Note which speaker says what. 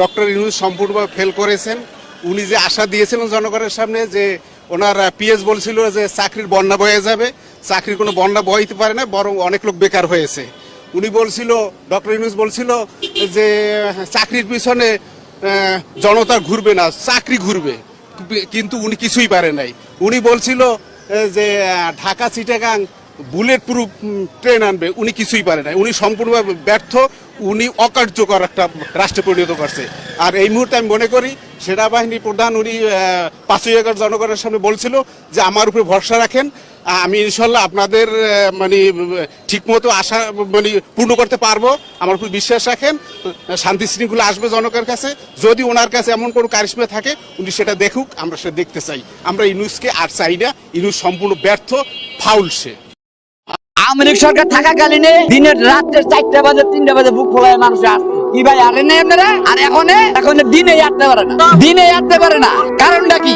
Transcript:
Speaker 1: Doctor Yunus সম্পূর্ণভাবে fail করেছেন। উনি যে আশা দিয়েছিলেন জনগণের সামনে যে ওনার পিএস বলছিল যে চাকরির বন্যা বয়ে যাবে, চাকরির কোনো বন্যা বইতে পারে না, বরং অনেক লোক বেকার হয়েছে। উনি বলছিল, ডক্টর ইউনুস বলছিল যে, চাকরির পিছনে জনতা ঘুরবে না, চাকরি ঘুরবে। কিন্তু উনি কিছুই পারে নাই। উনি বলছিল যে Dhaka, Chittagong bullet proof train আনবে, উনি কিছুই পারে নাই। উনি সম্পূর্ণভাবে ব্যর্থ, উনি অকার্যকর একটা রাষ্ট্রে পরিণত করছে। আর এই মুহূর্তে আমি মনে করি সেনাবাহিনী প্রধান উনি পাঁচই আগস্ট জনগণের সামনে বলছিল যে আমার উপরে ভরসা রাখেন। আমি ইনশাল্লাহ আপনাদের মানে ঠিকমতো আশা মানে পূর্ণ করতে পারব। আমার উপর বিশ্বাস রাখেন। শান্তি শৃঙ্খলা আসবে জনগণের কাছে। যদি ওনার কাছে এমন কোনো কারিশমা থাকে, উনি সেটা দেখুক, আমরা সেটা দেখতে চাই। আমরা ইনুসকে আর চাই না। ইনুস সম্পূর্ণ ব্যর্থ, ফাউল সে।
Speaker 2: আওয়ামী সরকার থাকাকালীনে দিনের রাত্রে চারটা বাজে, তিনটা বাজে বুক খোলায় মানুষ আসছে। কি ভাই আরে নেই আপনারা? আর এখন এখন দিনে আসতে পারে না। দিনে আসতে পারে না। কারণটা কি?